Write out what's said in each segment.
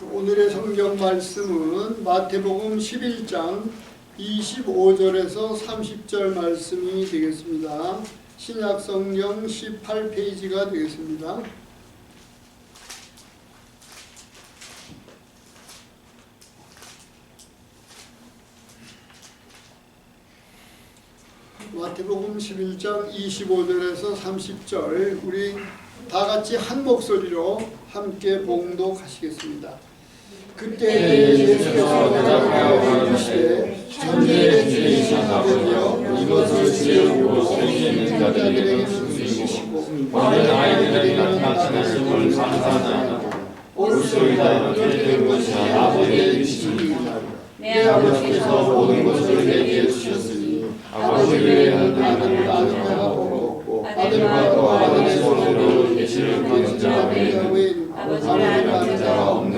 오늘의 성경 말씀은 마태복음 11장 25절에서 30절 말씀이 되겠습니다. 신약 성경 18페이지가 되겠습니다. 마태복음 11장 25절에서 30절 우리 다 같이 한 목소리로 함께 봉독하시겠습니다. 그때 예수께서 대답하여 이르시되 천지의 주이신 아버지여 이것을 지으고 생기는 자들에게 주시고 많은 아이들에게 나타나시는 걸 감사하나이다. 옳소이다 그된 것이 아버지의 뜻이니이다. 내 아버지께서 모든 것을 내게 주셨으니 아버지 외에는 아는 자가 없고 아들과 또 아들의 손으로 계시를 받은 자 외에는 아버지를 아는 자가 없느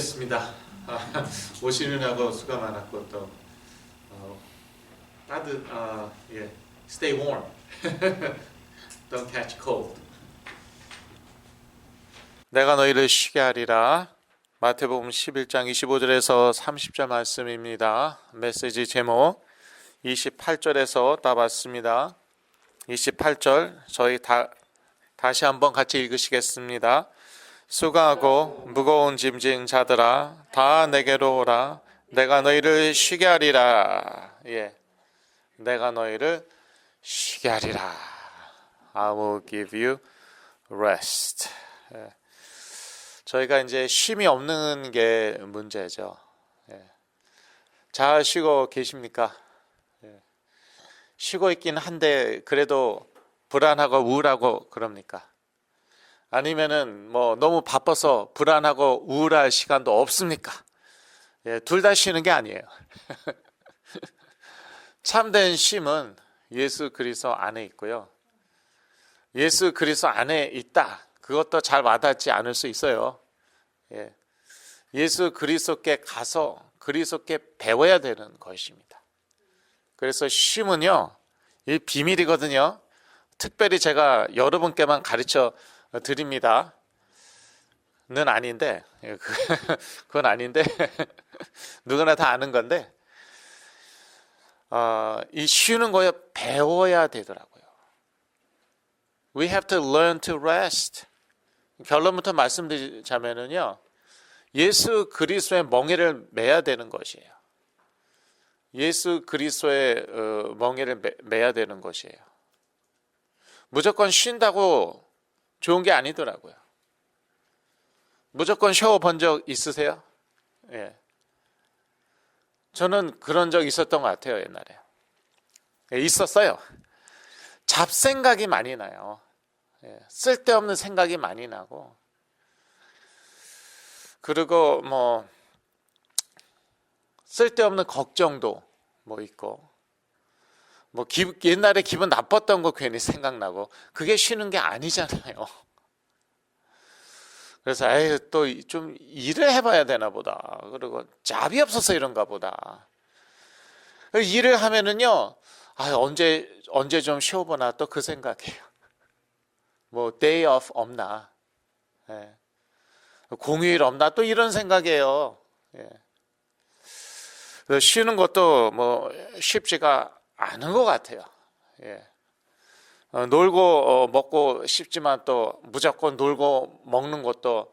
겨울이 됐습니다. 아, 오시느라고 수가 많았고 또 어, 따뜻 아, 예, stay warm. Don't catch cold. 내가 너희를 쉬게 하리라. 마태복음 11장 25절에서 30절 말씀입니다. 메시지 제목 28절에서 따봤습니다. 28절 저희 다 다시 한번 같이 읽으시겠습니다. 수고하고 무거운 짐진 자들아 다 내게로 오라. 내가 너희를 쉬게 하리라. 예. 내가 너희를 쉬게 하리라. I will give you rest. 예. 저희가 이제 쉼이 없는 게 문제죠. 예. 잘 쉬고 계십니까? 예. 쉬고 있긴 한데 그래도 불안하고 우울하고 그럽니까 아니면은 뭐 너무 바빠서 불안하고 우울할 시간도 없습니까? 예, 둘 다 쉬는 게 아니에요. 참된 쉼은 예수 그리스도 안에 있고요. 예수 그리스도 안에 있다. 그것도 잘 와닿지 않을 수 있어요. 예. 예수 그리스도께 가서 그리스도께 배워야 되는 것입니다. 그래서 쉼은요, 이 비밀이거든요. 특별히 제가 여러분께만 가르쳐 드립니다. 는 아닌데 예, 그- 그건 아닌데 누구나 다 아는 건데 어, 이 쉬는 거에 배워야 되더라고요. We have to learn to rest. 결론부터 말씀드리자면은요, 예수 그리스도의 멍에를 매야 되는 것이에요. 예수 그리스도의 어, 멍에를 매, 매야 되는 것이에요. 무조건 쉰다고 좋은 게 아니더라고요. 무조건 쉬어 본적 있으세요? 예. 저는 그런 적 있었던 것 같아요, 옛날에. 예, 있었어요. 잡생각이 많이 나요. 예, 쓸데없는 생각이 많이 나고. 그리고 뭐, 쓸데없는 걱정도 뭐 있고. 뭐 기, 옛날에 기분 나빴던 거 괜히 생각나고 그게 쉬는 게 아니잖아요. 그래서 에이 또좀 일을 해봐야 되나 보다. 그리고 잡이 없어서 이런가 보다. 일을 하면은요, 아 언제 언제 좀 쉬어보나 또 그 생각이에요. 뭐 day off 없나, 예. 공휴일 없나 또 이런 생각이에요. 예. 쉬는 것도 뭐 쉽지가 않은 것 같아요. 예. 어, 놀고 어, 먹고 싶지만 또 무조건 놀고 먹는 것도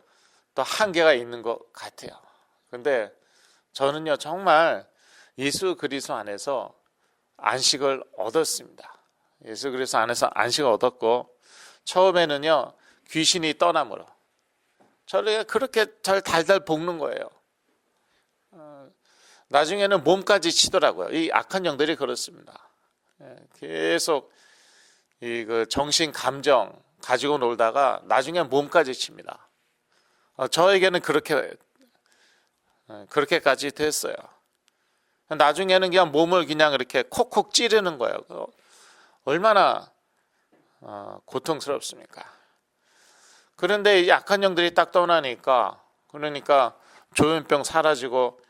또 한계가 있는 것 같아요. 근데 저는요 정말 예수 그리스도 안에서 안식을 얻었습니다. 예수 그리스도 안에서 안식을 얻었고 처음에는요 귀신이 떠나므로 저를 그렇게 잘 달달 볶는 거예요. 어, 나중에는 몸까지 치더라고요. 이 악한 영들이 그렇습니다. 예, 계속 이 그 정신 감정 가지고 놀다가 나중에 몸까지 칩니다. 어, 저에게는 그렇게 예, 그렇게까지 됐어요. 나중에는 그냥 몸을 그냥 이렇게 콕콕 찌르는 거예요. 그 얼마나 어, 고통스럽습니까? 그런데 이 약한 영들이 딱 떠나니까 그러니까 조현병 사라지고 음,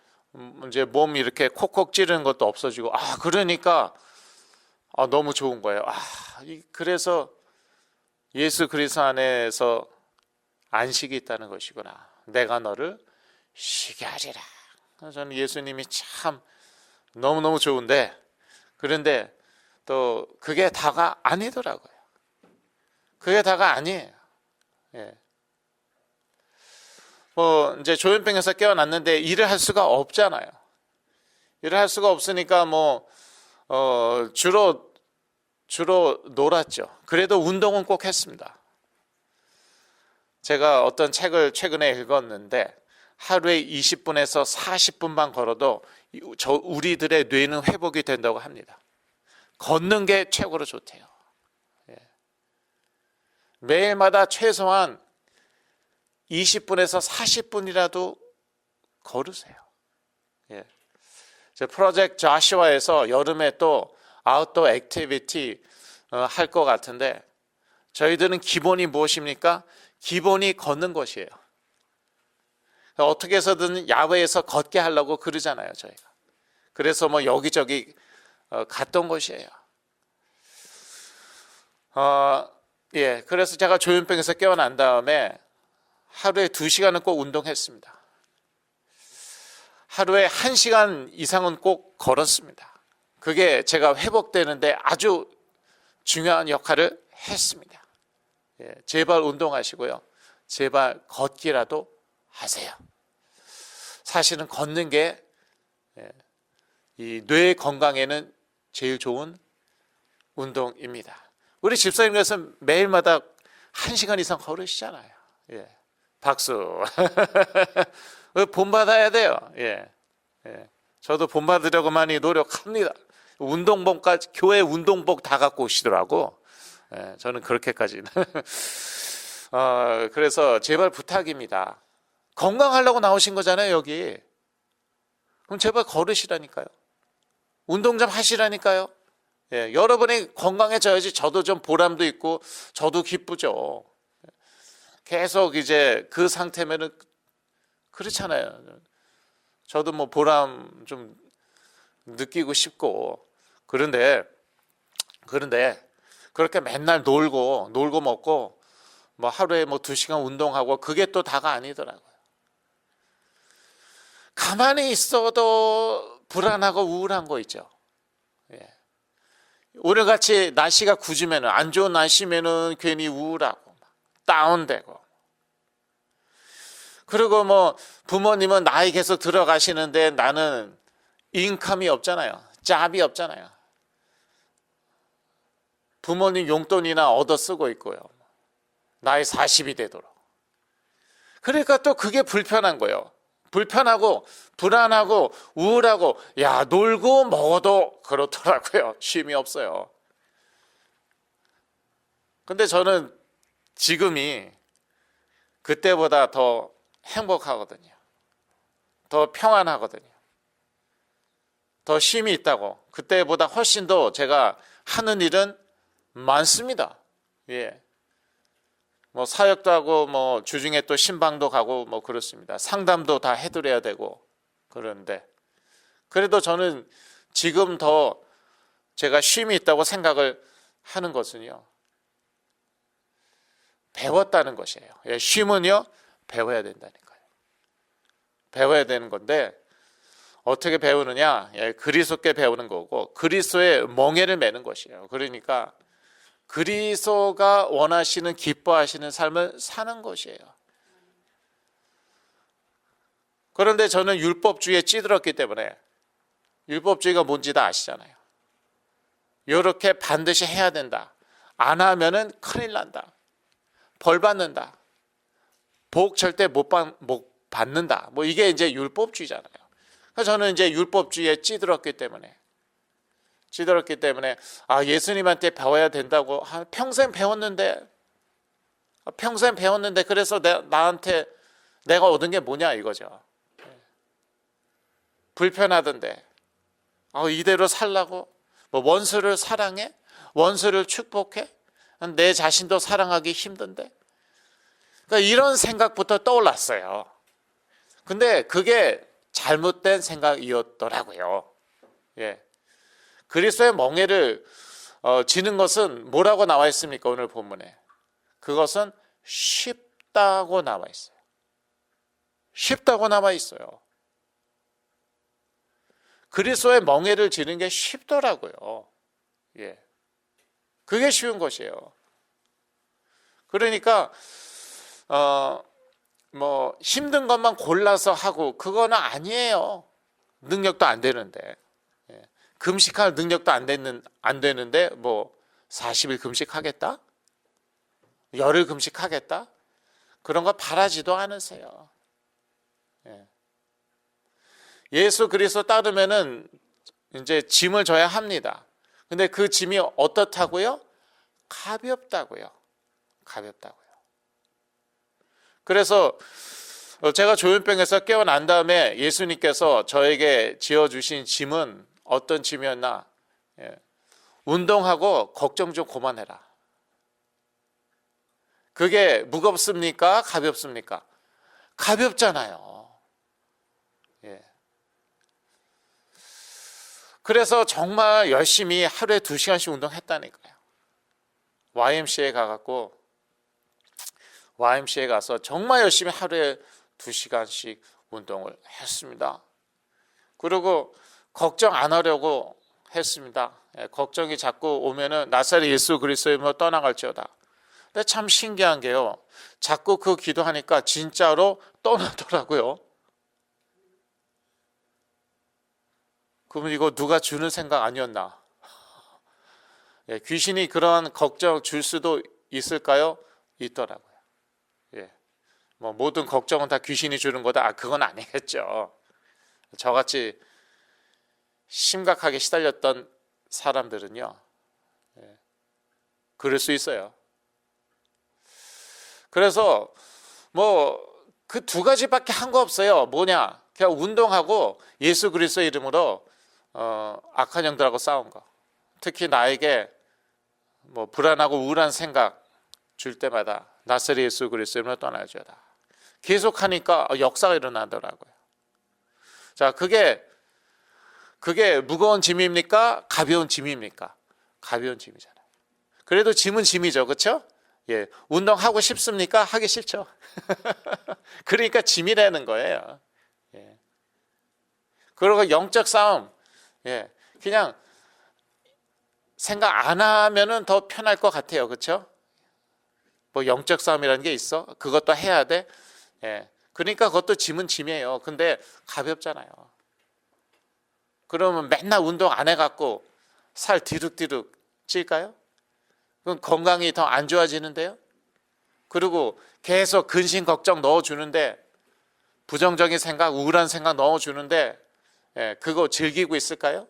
이제 몸 이렇게 콕콕 찌르는 것도 없어지고 아 그러니까 아, 너무 좋은 거예요. 아 이- 그래서 예수 그리스도 안에서 안식이 있다는 것이구나. 내가 너를 쉬게 하리라. 저는 예수님이 참 너무 너무 좋은데 그런데 또 그게 다가 아니더라고요. 그게 다가 아니에요. 예. 뭐 이제 조현병에서 깨어났는데 일을 할 수가 없잖아요. 일을 할 수가 없으니까 뭐 어, 주로 주로 놀았죠. 그래도 운동은 꼭 했습니다. 제가 어떤 책을 최근에 읽었는데 하루에 20분에서 40분만 걸어도 이- 저 우리들의 뇌는 회복이 된다고 합니다. 걷는 게 최고로 좋대요. 예. 매일마다 최소한 20분에서 40분이라도 걸으세요. 예. 제 프로젝트 자시와에서 여름에 또 아웃도어 액티비티 어, 할것 같은데 저희들은 기본이 무엇입니까? 기본이 걷는 것이에요. 어떻게 해서든 야외에서 걷게 하려고 그러잖아요, 저희가. 그래서 뭐 여기저기 어, 갔던 것이에요. 어, 예, 그래서 제가 조현병에서 깨어난 다음에 하루에 두 시간은 꼭 운동했습니다. 하루에 한 시간 이상은 꼭 걸었습니다. 그게 제가 회복되는데 아주 중요한 역할을 했습니다. 예, 제발 운동하시고요. 제발 걷기라도 하세요. 사실은 걷는 게 이 뇌 건강에는 제일 좋은 운동입니다. 우리 집사님께서 매일마다 한 시간 이상 걸으시잖아요. 예. 박수. 본받아야 돼요. 예. 예. 저도 본받으려고 많이 노력합니다. 운동복까지, 교회 운동복 다 갖고 오시더라고. 예, 저는 그렇게까지는. 어, 그래서 제발 부탁입니다. 건강하려고 나오신 거잖아요, 여기. 그럼 제발 걸으시라니까요. 운동 좀 하시라니까요. 예, 여러분이 건강해져야지 저도 좀 보람도 있고 저도 기쁘죠. 계속 이제 그 상태면은 그렇잖아요. 저도 뭐 보람 좀 느끼고 싶고 그런데 그런데 그렇게 맨날 놀고 놀고 먹고 뭐 하루에 뭐 두 시간 운동하고 그게 또 다가 아니더라고요. 가만히 있어도 불안하고 우울한 거 있죠. 예. 오늘같이 날씨가 굳으면은 안 좋은 날씨면은 괜히 우울하고 막 다운되고 그리고 뭐 부모님은 나이 계속 들어가시는데 나는 인컴이 없잖아요. 짭이 없잖아요. 부모님 용돈이나 얻어 쓰고 있고요. 나이 40이 되도록. 그러니까 또 그게 불편한 거예요. 불편하고 불안하고 우울하고 야 놀고 먹어도 그렇더라고요. 쉼이 없어요. 근데 저는 지금이 그때보다 더 행복하거든요. 더 평안하거든요. 더 쉼이 있다고. 그때보다 훨씬 더 제가 하는 일은 많습니다. 예. 뭐 사역도 하고 뭐 주중에 또 신방도 가고 뭐 그렇습니다. 상담도 다 해드려야 되고 그런데 그래도 저는 지금 더 제가 쉼이 있다고 생각을 하는 것은요. 배웠다는 것이에요. 예, 쉼은요 배워야 된다니까요. 배워야 되는 건데 어떻게 배우느냐? 예, 그리스도께 배우는 거고 그리스도의 멍에를 매는 것이에요. 그러니까 그리스도가 원하시는 기뻐하시는 삶을 사는 것이에요. 그런데 저는 율법주의에 찌들었기 때문에 율법주의가 뭔지 다 아시잖아요. 이렇게 반드시 해야 된다. 안 하면은 큰일 난다. 벌 받는다. 복 절대 못, 받, 못 받는다. 뭐 이게 이제 율법주의잖아요. 그래서 저는 이제 율법주의에 찌들었기 때문에 찌들었기 때문에 아 예수님한테 배워야 된다고 아, 평생 배웠는데 아, 평생 배웠는데 그래서 내, 나한테 내가 얻은 게 뭐냐 이거죠. 예. 불편하던데 아, 이대로 살라고 뭐 원수를 사랑해 원수를 축복해 내 자신도 사랑하기 힘든데 그러니까 이런 생각부터 떠올랐어요. 근데 그게 잘못된 생각이었더라고요. 예. 그리스도의 멍에를 어, 지는 것은 뭐라고 나와 있습니까? 오늘 본문에. 그것은 쉽다고 나와 있어요. 쉽다고 나와 있어요. 그리스도의 멍에를 지는 게 쉽더라고요. 예. 그게 쉬운 것이에요. 그러니까 어, 뭐 힘든 것만 골라서 하고 그거는 아니에요. 능력도 안 되는데. 예. 금식할 능력도 안 되는 안 되는데 뭐 40일 금식하겠다? 열흘 금식하겠다? 그런 거 바라지도 않으세요. 예. 예수 그리스도 따르면은 이제 짐을 져야 합니다. 근데 그 짐이 어떻다고요? 가볍다고요. 가볍다고요. 그래서 제가 조현병에서 깨어난 다음에 예수님께서 저에게 지어주신 짐은 어떤 짐이었나? 예. 운동하고 걱정 좀 그만해라. 그게 무겁습니까? 가볍습니까? 가볍잖아요. 예. 그래서 정말 열심히 하루에 두 시간씩 운동했다니까요. YMCA 가갖고 YMCA 가서 정말 열심히 하루에 두 시간씩 운동을 했습니다. 그리고 걱정 안 하려고 했습니다. 예, 걱정이 자꾸 오면은 나사렛 예수 그리스도이로 떠나갈지어다. 근데 참 신기한 게요. 자꾸 그 기도하니까 진짜로 떠나더라고요. 그러면 이거 누가 주는 생각 아니었나? 예, 귀신이 그러한 걱정 줄 수도 있을까요? 있더라고요. 예. 뭐 모든 걱정은 다 귀신이 주는 거다. 아, 그건 아니겠죠. 저같이 심각하게 시달렸던 사람들은요. 예. 그럴 수 있어요. 그래서 뭐 그 두 가지밖에 한 거 없어요. 뭐냐? 그냥 운동하고 예수 그리스도 이름으로 어, 악한 영들하고 싸운 거. 특히 나에게 뭐 불안하고 우울한 생각 줄 때마다 나사렛 예수 그리스도로 떠나줘다. 계속하니까 역사가 일어나더라고요. 자, 그게 그게 무거운 짐입니까? 가벼운 짐입니까? 가벼운 짐이잖아요. 그래도 짐은 짐이죠, 그렇죠? 예, 운동하고 싶습니까? 하기 싫죠. 그러니까 짐이라는 거예요. 예. 그리고 영적 싸움, 예, 그냥 생각 안 하면은 더 편할 것 같아요, 그렇죠? 뭐 영적 싸움이라는 게 있어? 그것도 해야 돼. 예, 그러니까 그것도 짐은 짐이에요. 근데 가볍잖아요. 그러면 맨날 운동 안 해갖고 살 디룩디룩 찔까요? 그럼 건강이 더 안 좋아지는데요? 그리고 계속 근심 걱정 넣어주는데 부정적인 생각, 우울한 생각 넣어주는데 예, 그거 즐기고 있을까요?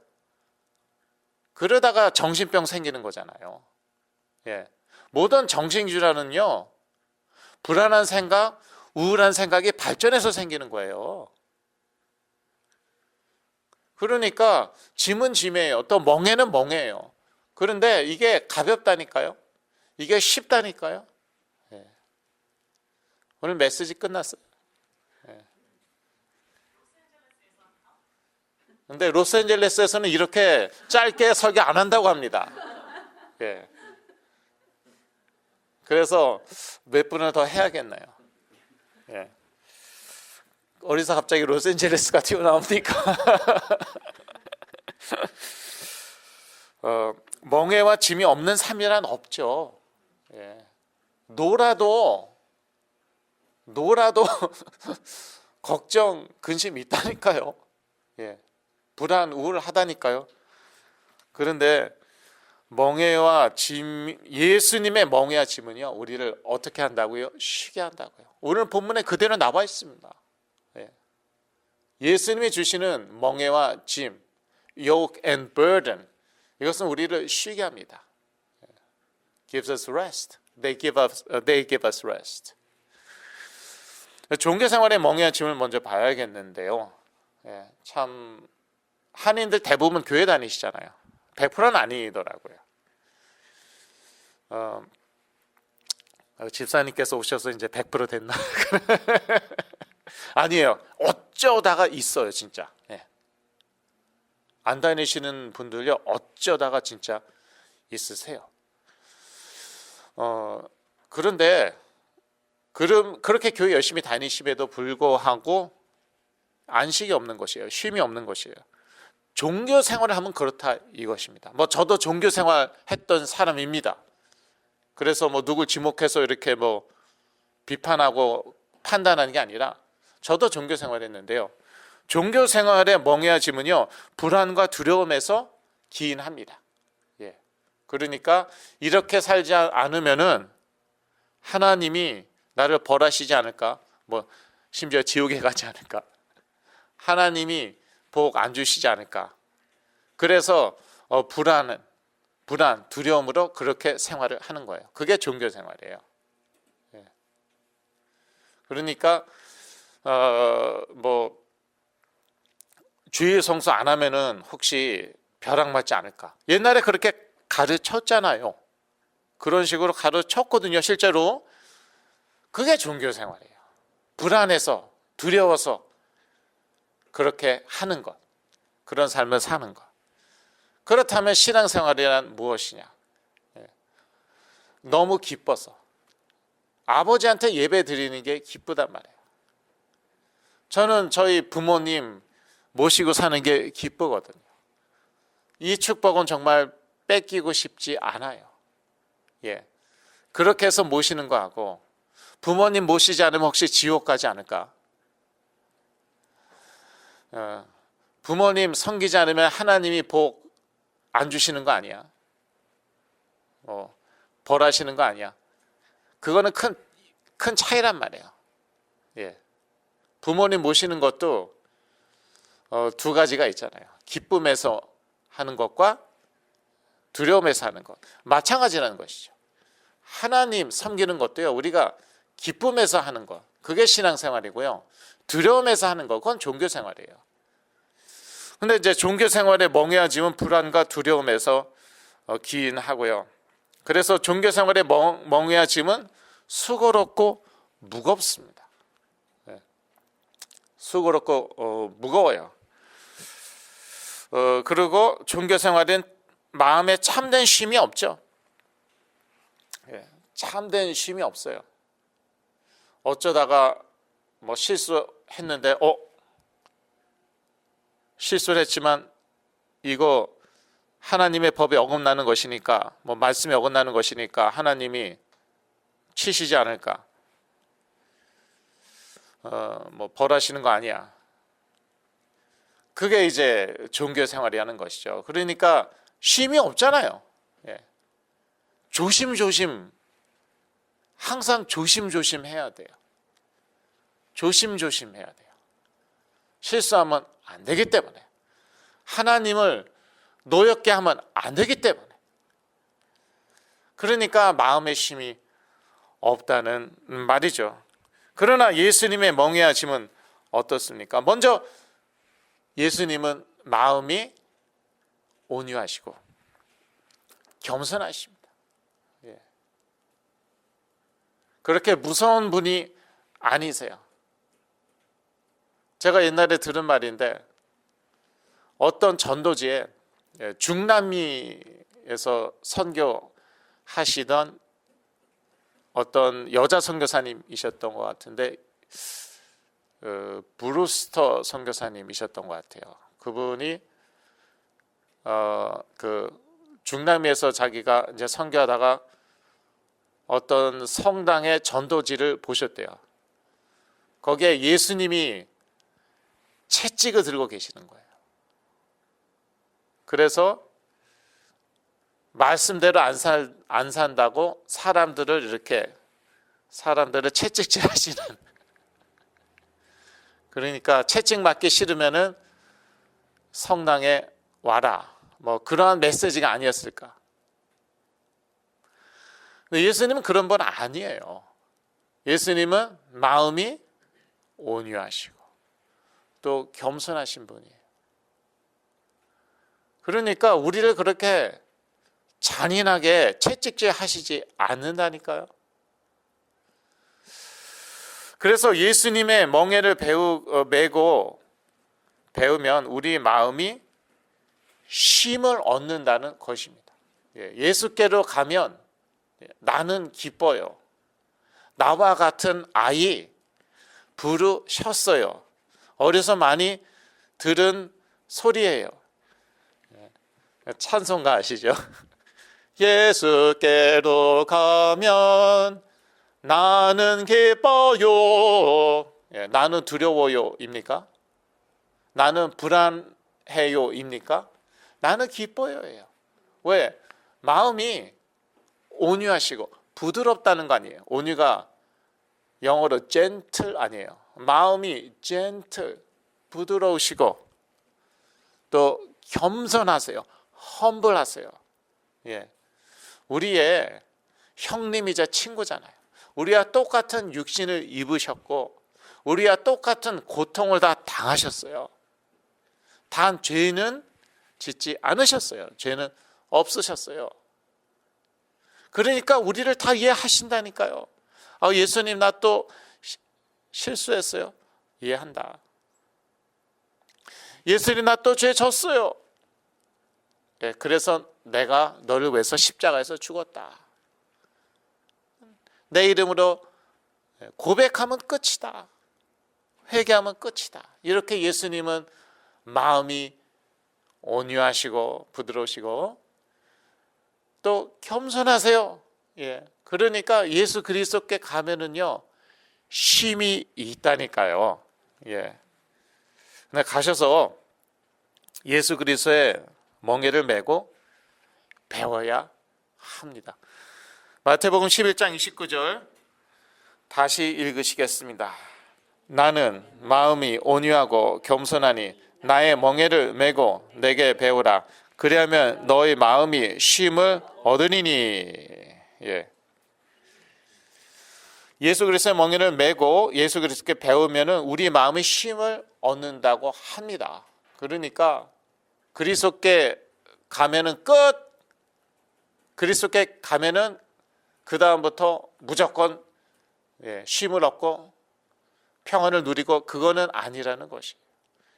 그러다가 정신병 생기는 거잖아요. 예. 모든 정신질환은요, 불안한 생각, 우울한 생각이 발전해서 생기는 거예요. 그러니까 짐은 짐이에요. 또 멍해는 멍해요. 그런데 이게 가볍다니까요. 이게 쉽다니까요. 예. 오늘 메시지 끝났어요. 근데 로스앤젤레스에서는 이렇게 짧게 설교 안 한다고 합니다. 예. 그래서 몇 분을 더 해야겠나요? 예. 어디서 갑자기 로스앤젤레스가 튀어나옵니까? 어, 멍해와 짐이 없는 삶이란 없죠. 예. 놀아도 놀아도 걱정, 근심이 있다니까요. 예. 불안, 우울하다니까요. 그런데 멍해와 짐, 예수님의 멍해와 짐은요, 우리를 어떻게 한다고요? 쉬게 한다고요. 오늘 본문에 그대로 나와 있습니다. 예. 예수님이 주시는 멍에와 짐, yoke and burden 이것은 우리를 쉬게 합니다. gives us rest. They give us, uh, they give us rest. 종교 생활의 멍에와 짐을 먼저 봐야겠는데요. 예, 참 한인들 대부분 교회 다니시잖아요. 100%는 아니더라고요. 어, 어, 집사님께서 오셔서 이제 100% 됐나? 아니에요. 어쩌다가 있어요, 진짜. 예. 안 다니시는 분들요, 어쩌다가 진짜 있으세요. 어, 그런데, 그럼, 그렇게 교회 열심히 다니심에도 불구하고 안식이 없는 것이에요. 쉼이 없는 것이에요. 종교 생활을 하면 그렇다 이것입니다. 뭐 저도 종교 생활 했던 사람입니다. 그래서 뭐 누굴 지목해서 이렇게 뭐 비판하고 판단하는 게 아니라 저도 종교 생활했는데요. 종교 생활의 멍해짐은요 불안과 두려움에서 기인합니다. 예. 그러니까 이렇게 살지 않으면은 하나님이 나를 벌하시지 않을까? 뭐 심지어 지옥에 가지 않을까? 하나님이 복 안 주시지 않을까? 그래서 어, 불안은 불안, 두려움으로 그렇게 생활을 하는 거예요. 그게 종교 생활이에요. 예. 그러니까 어, 뭐 주일 성수 안 하면은 혹시 벼락 맞지 않을까? 옛날에 그렇게 가르쳤잖아요. 그런 식으로 가르쳤거든요. 실제로 그게 종교 생활이에요. 불안해서 두려워서 그렇게 하는 것, 그런 삶을 사는 것. 그렇다면 신앙생활이란 무엇이냐? 예. 너무 기뻐서 아버지한테 예배 드리는 게 기쁘단 말이에요. 저는 저희 부모님 모시고 사는 게 기쁘거든요. 이 축복은 정말 뺏기고 싶지 않아요. 예. 그렇게 해서 모시는 거하고 부모님 모시지 않으면 혹시 지옥 가지 않을까? 어, 부모님 섬기지 않으면 하나님이 복 안 주시는 거 아니야? 어, 벌하시는 거 아니야? 그거는 큰, 큰 차이란 말이에요. 예. 부모님 모시는 것도 어, 두 가지가 있잖아요. 기쁨에서 하는 것과 두려움에서 하는 것. 마찬가지라는 것이죠. 하나님 섬기는 것도요, 우리가 기쁨에서 하는 것. 그게 신앙생활이고요. 두려움에서 하는 것. 그건 종교 생활이에요. 근데 이제 종교 생활에 멍해짐은 불안과 두려움에서 어, 기인하고요. 그래서 종교 생활에 멍해짐은 수고롭고 무겁습니다. 네. 수고롭고 어, 무거워요. 어, 그리고 종교 생활은 마음에 참된 쉼이 없죠. 예, 참된 쉼이 없어요. 어쩌다가 뭐 실수 했는데 어? 실수를 했지만 이거 하나님의 법에 어긋나는 것이니까 뭐 말씀에 어긋나는 것이니까 하나님이 치시지 않을까. 어뭐 벌하시는 거 아니야. 그게 이제 종교 생활이 하는 것이죠. 그러니까 쉼이 없잖아요. 예. 조심조심 항상 조심조심 해야 돼요 조심조심 해야 돼요 실수하면 안 되기 때문에 하나님을 노엽게 하면 안 되기 때문에 그러니까 마음의 힘이 없다는 말이죠. 그러나 예수님의 멍해하심은 어떻습니까? 먼저 예수님은 마음이 온유하시고 겸손하십니다. 예. 그렇게 무서운 분이 아니세요. 제가 옛날에 들은 말인데 어떤 전도지에 예, 중남미에서 선교하시던 어떤 여자 선교사님이셨던 것 같은데 그 브루스터 선교사님이셨던 것 같아요. 그분이 어 그 중남미에서 자기가 이제 선교하다가 어떤 성당의 전도지를 보셨대요. 거기에 예수님이 채찍을 들고 계시는 거예요. 그래서 말씀대로 안, 살, 안 산다고 사람들을 이렇게 사람들을 채찍질 하시는 그러니까 채찍 맞기 싫으면은 성당에 와라. 뭐 그러한 메시지가 아니었을까? 근데 예수님은 그런 분 아니에요. 예수님은 마음이 온유하시고 또 겸손하신 분이에요. 그러니까 우리를 그렇게 잔인하게 채찍질 하시지 않는다니까요. 그래서 예수님의 멍에를 배우, 어, 메고 배우면 우리 마음이 쉼을 얻는다는 것입니다. 예, 예수께로 가면 나는 기뻐요. 나와 같은 아이 부르셨어요. 어려서 많이 들은 소리예요. 예, 찬송가 아시죠? 예수께로 가면 나는 기뻐요. 예, 나는 두려워요입니까? 나는 불안해요입니까? 나는 기뻐요예요. 왜? 마음이 온유하시고 부드럽다는 거 아니에요. 온유가 영어로 gentle 아니에요. 마음이 gentle, 부드러우시고 또 겸손하세요. 험블하세요. 예. 우리의 형님이자 친구잖아요. 우리와 똑같은 육신을 입으셨고 우리와 똑같은 고통을 다 당하셨어요. 단 죄는 짓지 않으셨어요. 죄는 없으셨어요. 그러니까 우리를 다 이해하신다니까요. 아, 예수님 나 또 실수했어요. 이해한다. 예수님 나또 죄 졌어요. 예, 그래서 내가 너를 위해서 십자가에서 죽었다. 내 이름으로 고백하면 끝이다. 회개하면 끝이다. 이렇게 예수님은 마음이 온유하시고 부드러우시고 또 겸손하세요. 예. 그러니까 예수 그리스도께 가면은요 쉼이 있다니까요. 예. 근데 가셔서 예수 그리스도의 멍에를 메고 배워야 합니다. 마태복음 11장 29절 다시 읽으시겠습니다. 나는 마음이 온유하고 겸손하니 나의 멍에를 메고 내게 배우라. 그리하면 너의 마음이 쉼을 얻으리니. 예. 예수 그리스도의 멍에를 메고 예수 그리스도께 배우면은 우리 마음이 쉼을 얻는다고 합니다. 그러니까 그리스도께 가면은 끝. 그리스도께 가면은 그 다음부터 무조건 예, 쉼을 얻고 평안을 누리고 그거는 아니라는 것이.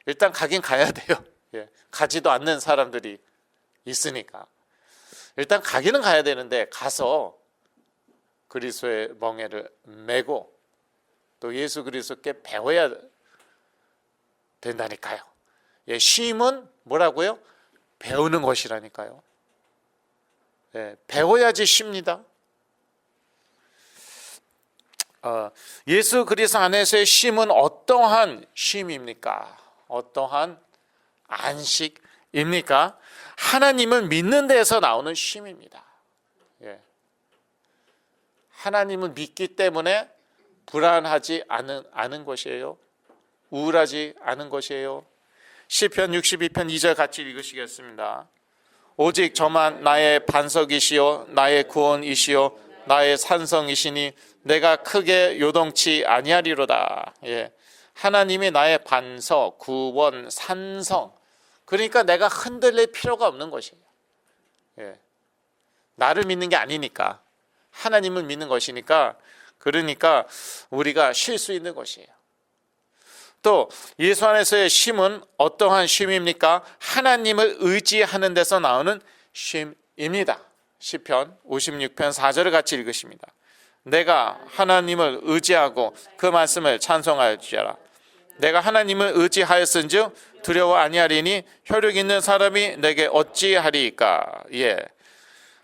일단 가긴 가야 돼요. 예, 가지도 않는 사람들이 있으니까 일단 가기는 가야 되는데 가서 그리스도의 멍에를 메고 또 예수 그리스도께 배워야 된다니까요. 예, 쉼은 뭐라고요? 배우는 것이라니까요. 예, 배워야지 쉽니다. 어, 예수 그리스도 안에서의 쉼은 어떠한 쉼입니까? 어떠한 안식입니까? 하나님을 믿는 데서 나오는 쉼입니다. 예. 하나님을 믿기 때문에 불안하지 않은, 않은 것이에요. 우울하지 않은 것이에요. 시편 62편 2절 같이 읽으시겠습니다. 오직 저만 나의 반석이시요 나의 구원이시요 나의 산성이시니 내가 크게 요동치 아니하리로다. 예. 하나님이 나의 반석, 구원, 산성. 그러니까 내가 흔들릴 필요가 없는 것이에요. 예. 나를 믿는 게 아니니까. 하나님을 믿는 것이니까. 그러니까 우리가 쉴 수 있는 것이에요. 또 예수 안에서의 쉼은 어떠한 쉼입니까? 하나님을 의지하는 데서 나오는 쉼입니다. 시편 56편 4절을 같이 읽으십니다. 내가 하나님을 의지하고 그 말씀을 찬송할지어라. 내가 하나님을 의지하였은즉 두려워 아니하리니 혈육 있는 사람이 내게 어찌하리까? 예.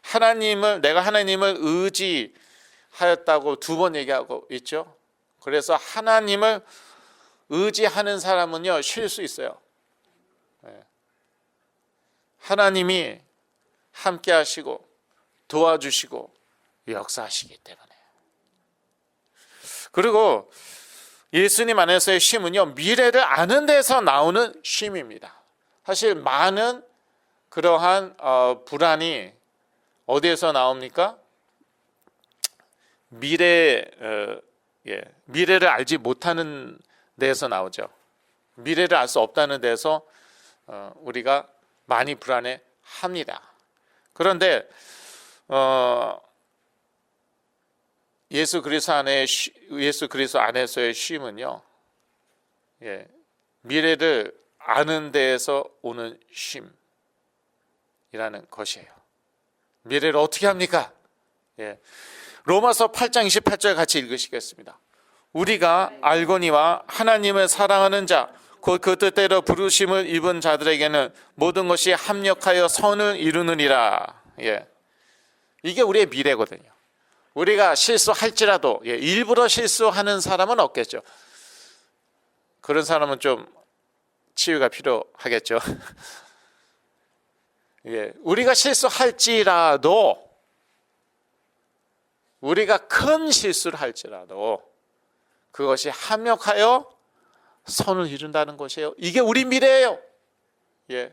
하나님을 내가 하나님을 의지하였다고 두 번 얘기하고 있죠. 그래서 하나님을 의지하는 사람은요 쉴 수 있어요. 예. 하나님이 함께 하시고 도와주시고 역사하시기 때문에. 그리고 예수님 안에서의 쉼은요 미래를 아는 데서 나오는 쉼입니다. 사실 많은 그러한 어, 불안이 어디에서 나옵니까? 미래 어, 예, 미래를 알지 못하는 데에서 나오죠. 미래를 알 수 없다는 데서 어, 우리가 많이 불안해 합니다. 그런데 어, 예수 그리스도 안에 쉬- 예수 그리스도 안에서의 쉼은요. 예, 미래를 아는 데에서 오는 쉼이라는 것이에요. 미래를 어떻게 합니까? 예. 로마서 8장 28절 같이 읽으시겠습니다. 우리가 알거니와 하나님을 사랑하는 자, 곧 그 뜻대로 부르심을 입은 자들에게는 모든 것이 합력하여 선을 이루느니라. 예. 이게 우리의 미래거든요. 우리가 실수할지라도 예, 일부러 실수하는 사람은 없겠죠. 그런 사람은 좀 치유가 필요하겠죠. 예, 우리가 실수할지라도 우리가 큰 실수를 할지라도 그것이 합력하여 선을 이룬다는 것이에요. 이게 우리 미래예요. 예.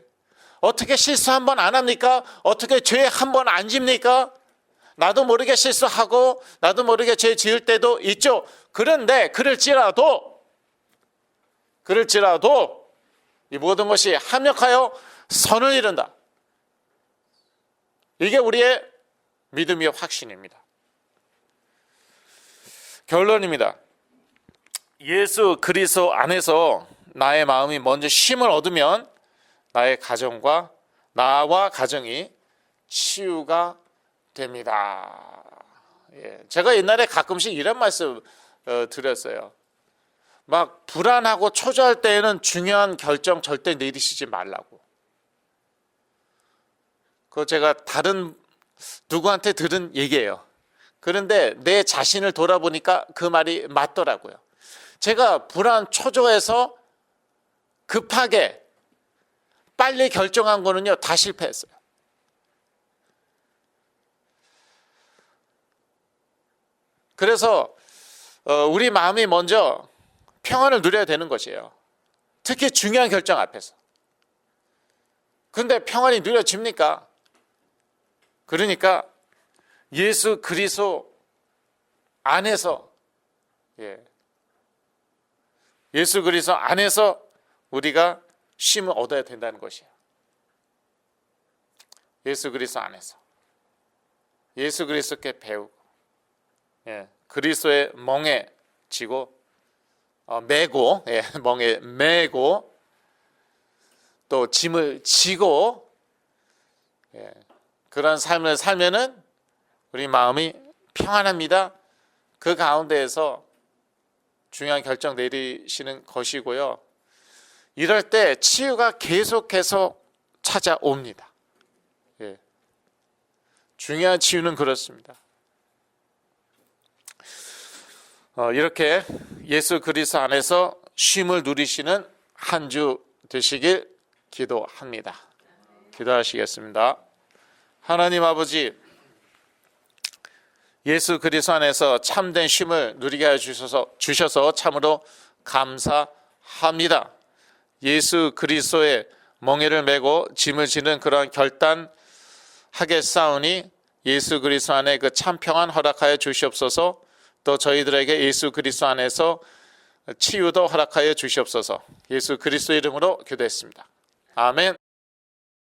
어떻게 실수 한 번 안 합니까? 어떻게 죄 한 번 안 집니까? 나도 모르게 실수하고 나도 모르게 죄 지을 때도 있죠. 그런데 그럴지라도 그럴지라도 이 모든 것이 합력하여 선을 이룬다. 이게 우리의 믿음의 확신입니다. 결론입니다. 예수 그리스도 안에서 나의 마음이 먼저 쉼을 얻으면 나의 가정과 나와 가정이 치유가 됩니다. 예, 제가 옛날에 가끔씩 이런 말씀 어, 드렸어요. 막 불안하고 초조할 때에는 중요한 결정 절대 내리시지 말라고. 그거 제가 다른 누구한테 들은 얘기예요. 그런데 내 자신을 돌아보니까 그 말이 맞더라고요. 제가 불안 초조해서 급하게 빨리 결정한 거는요 다 실패했어요. 그래서 어, 우리 마음이 먼저 평안을 누려야 되는 것이에요. 특히 중요한 결정 앞에서. 근데 평안이 누려집니까? 그러니까 예수 그리스도 안에서 예. 예수 그리스도 안에서 우리가 쉼을 얻어야 된다는 것이에요. 예수 그리스도 안에서 예수 그리스도께 배우고 예. 그리스도의 멍에 지고 어, 메고 예. 멍에 메고 또 짐을 지고 예. 그런 삶을 살면은 우리 마음이 평안합니다. 그 가운데에서 중요한 결정 내리시는 것이고요. 이럴 때 치유가 계속해서 찾아옵니다. 예. 중요한 치유는 그렇습니다. 어, 이렇게 예수 그리스도 안에서 쉼을 누리시는 한 주 되시길 기도합니다. 기도하시겠습니다. 하나님 아버지 예수 그리스도 안에서 참된 쉼을 누리게 해 주셔서 참으로 감사합니다. 예수 그리스도의 멍에를 메고 짐을 지는 그러한 결단하게 싸우니 예수 그리스도 안에 그 참 평안 허락하여 주시옵소서. 또 저희들에게 예수 그리스도 안에서 치유도 허락하여 주시옵소서. 예수 그리스도 이름으로 기도했습니다. 아멘.